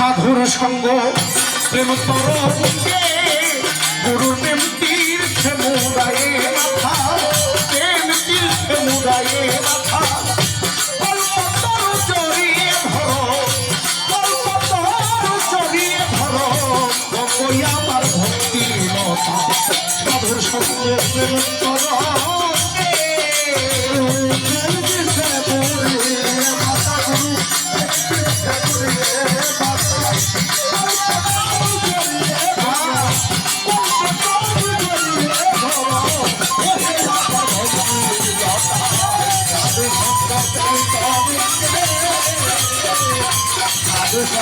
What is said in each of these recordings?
সাধুর সঙ্গ। প্রেম তরঙ্গে গুরুর প্রেম তীর্থ মুদায়ে মাথা। প্রেম তীর্থ মুদায়ে মাথা আমার ভক্তি লতা। সাধুর সঙ্গে Oh,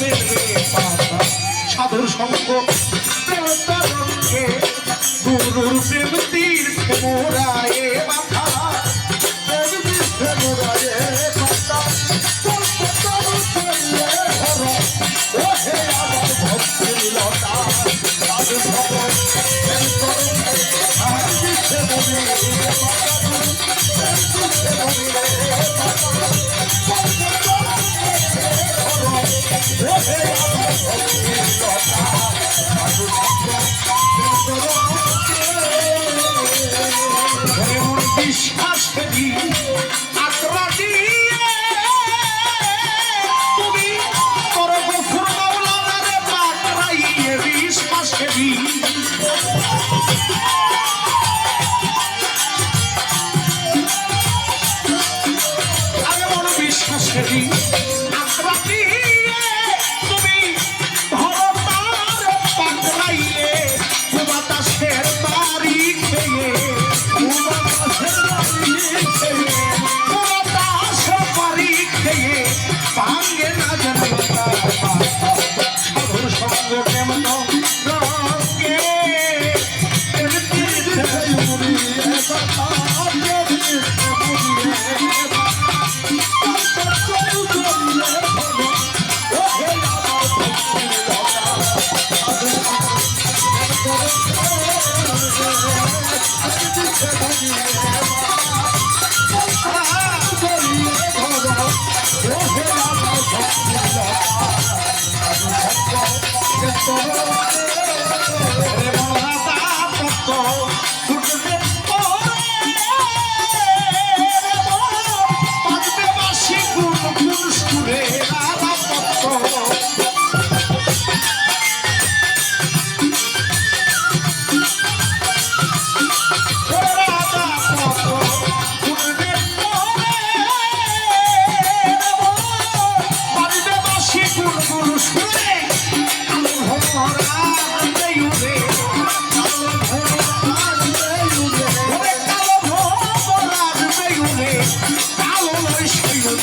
মিলবে সাধুর সঙ্গ গুরুর প্রেম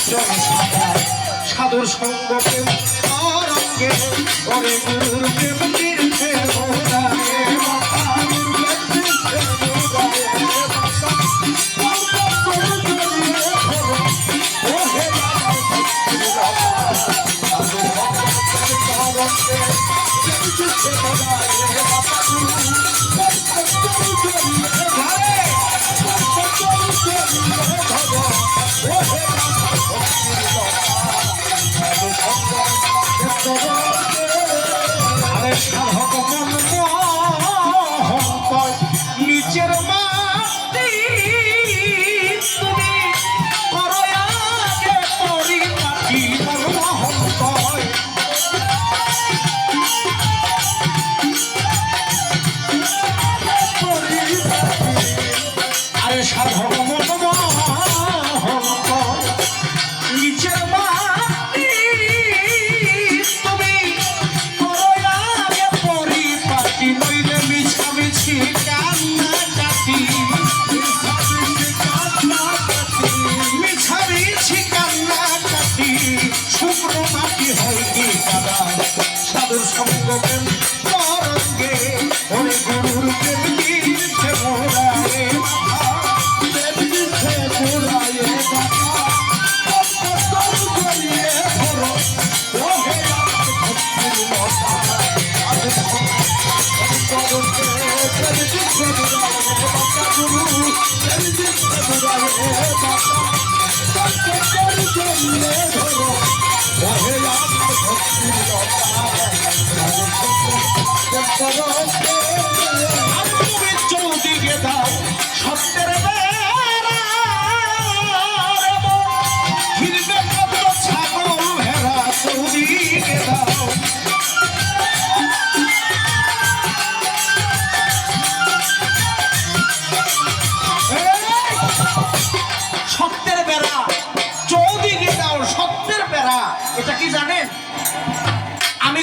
চল সাঁতার সাধুর সঙ্গ অরঙ্গে করে গুরু প্রেম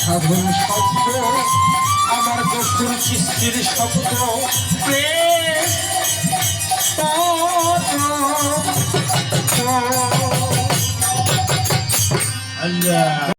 সাধন শব্দ আমার দক্ষিণ কিস্তির শব্দ প্রেম। আল্লাহ।